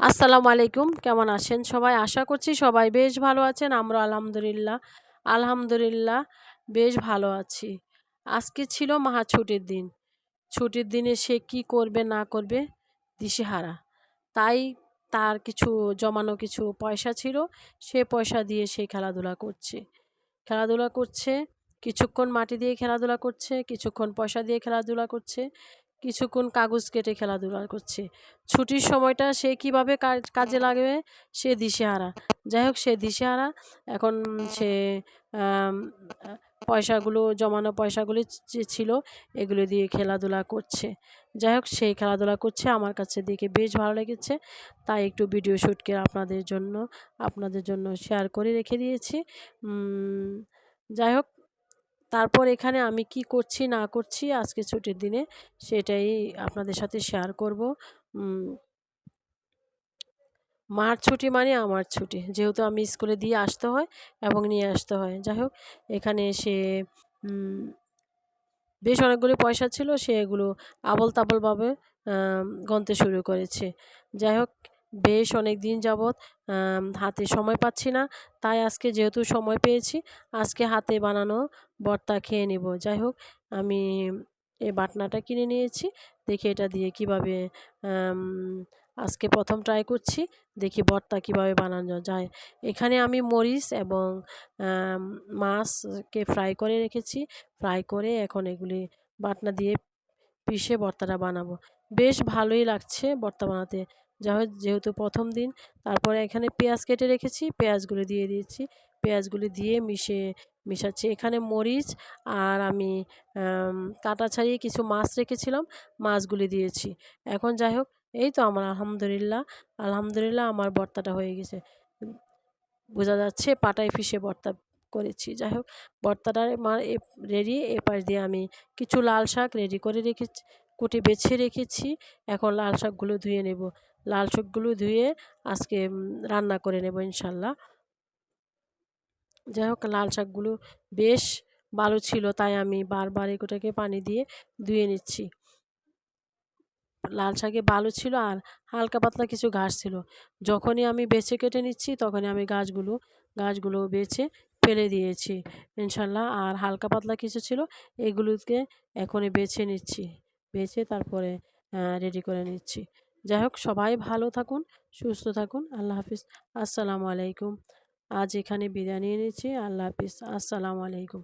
আসসালামু আলাইকুম। কেমন আছেন সবাই? আশা করছি সবাই বেশ ভালো আছেন। আমরা আলহামদুলিল্লাহ। আলহামদুলিল্লাহ বেশ ভালো আছি। আজকে ছিল মাহা ছুটির দিন। ছুটির দিনে সে কি করবে, না করবে? দিশেহারা। তাই তার কিছু জমানো কিছু পয়সা ছিল। সে পয়সা দিয়ে সে খেলাধুলা করছে। খেলাধুলা করছে, কিছুক্ষণ মাটি দিয়ে খেলাধুলা করছে, কিছুক্ষণ পয়সা দিয়ে খেলাধুলা করছে কিছুক্ষণ কাগজ কেটে খেলাধুলা করছে। ছুটির সময়টা সে কীভাবে কাজে লাগবে? সে দিশেহারা। যাই হোক সে দিশেহারা। এখন সে পয়সাগুলো, জমানো পয়সাগুলি যে ছিল, এগুলো দিয়ে খেলাধুলা করছে। যাই হোক সেই খেলাধুলা করছে, আমার কাছে দেখে বেশ ভালো লেগেছে। তাই একটু ভিডিও শ্যুট করে আপনাদের জন্য আপনাদের জন্য শেয়ার করে রেখে দিয়েছি। যাই হোক তারপর এখানে আমি কি করছি, না করছি, আজকে ছুটির দিনে সেটাই আপনাদের সাথে শেয়ার করব। মার ছুটি মানে আমার ছুটি। যেহেতু আমি স্কুলে দিয়ে আসতে হয় এবং নিয়ে আসতে হয়। যাই হোক, এখানে সে বেশ অনেকগুলি পয়সা ছিল, সে এগুলো আবল তাবলভাবে গনতে শুরু করেছে। যাই হোক বেশ অনেক দিন যাবৎ হাতে সময় পাচ্ছি না। তাই আজকে যেহেতু সময় পেয়েছি, আজকে হাতে বানানো বর্তা খেয়ে নেব। যাই হোক, আমি এই বাটনাটা কিনে নিয়েছি। দেখি এটা দিয়ে কীভাবে আজকে প্রথম ট্রাই করছি। দেখি বর্তা কীভাবে বানানো যায়। এখানে আমি মরিচ এবং মাছকে ফ্রাই করে রেখেছি। ফ্রাই করে এখন এগুলি বাটনা দিয়ে পিষে বর্তাটা বানাবো। বেশ ভালোই লাগছে বর্তা বানাতে। যা যেহেতু প্রথম দিন, তারপরে এখানে পেঁয়াজ কেটে রেখেছি, পেঁয়াজগুলো দিয়ে দিয়েছি। পেঁয়াজগুলি দিয়ে মিশে, মিশাচ্ছি। এখানে মরিচ আর আমি কাটা ছাড়িয়ে কিছু মাছ রেখেছিলাম, মাছগুলি দিয়েছি। এখন যাই হোক, এই তো আমার আলহামদুলিল্লাহ। আলহামদুলিল্লাহ আমার বর্তাটা হয়ে গেছে। বোঝা যাচ্ছে পাটায় ফিসে বর্তা করেছি। যাই হোক, বর্তাটা রেডি এপাশ দিয়ে আমি কিছু লাল শাক রেডি করে রেখেছি কুটি বেছে রেখেছি, এখন লাল শাকগুলো ধুয়ে নেব। লাল শাকগুলো ধুয়ে আজকে রান্না করে নেব ইনশাল্লাহ। যাই হোক, লাল শাকগুলো বেশ ভালো ছিল, তাই আমি বারবার এগুলোকে পানি দিয়ে ধুয়ে নিচ্ছি। লাল শাকে ভালো ছিল আর হালকা পাতলা কিছু ঘাস ছিল। যখনই আমি বেছে কেটে নিচ্ছি, তখনই আমি গাছগুলো গাছগুলো বেছে ফেলে দিয়েছি ইনশাল্লাহ। আর হালকা পাতলা কিছু ছিল, এগুলোকে এখনই বেছে নিচ্ছি। বেছে তারপরে রেডি করে নিচ্ছি। যাই হোক সবাই ভালো থাকুন, সুস্থ থাকুন। আল্লাহ হাফিজ। আসসালামু আলাইকুম। আজ এখানে বিদায় নিয়ে নিচ্ছি। আল্লাহ হাফিজ। আসসালামু আলাইকুম।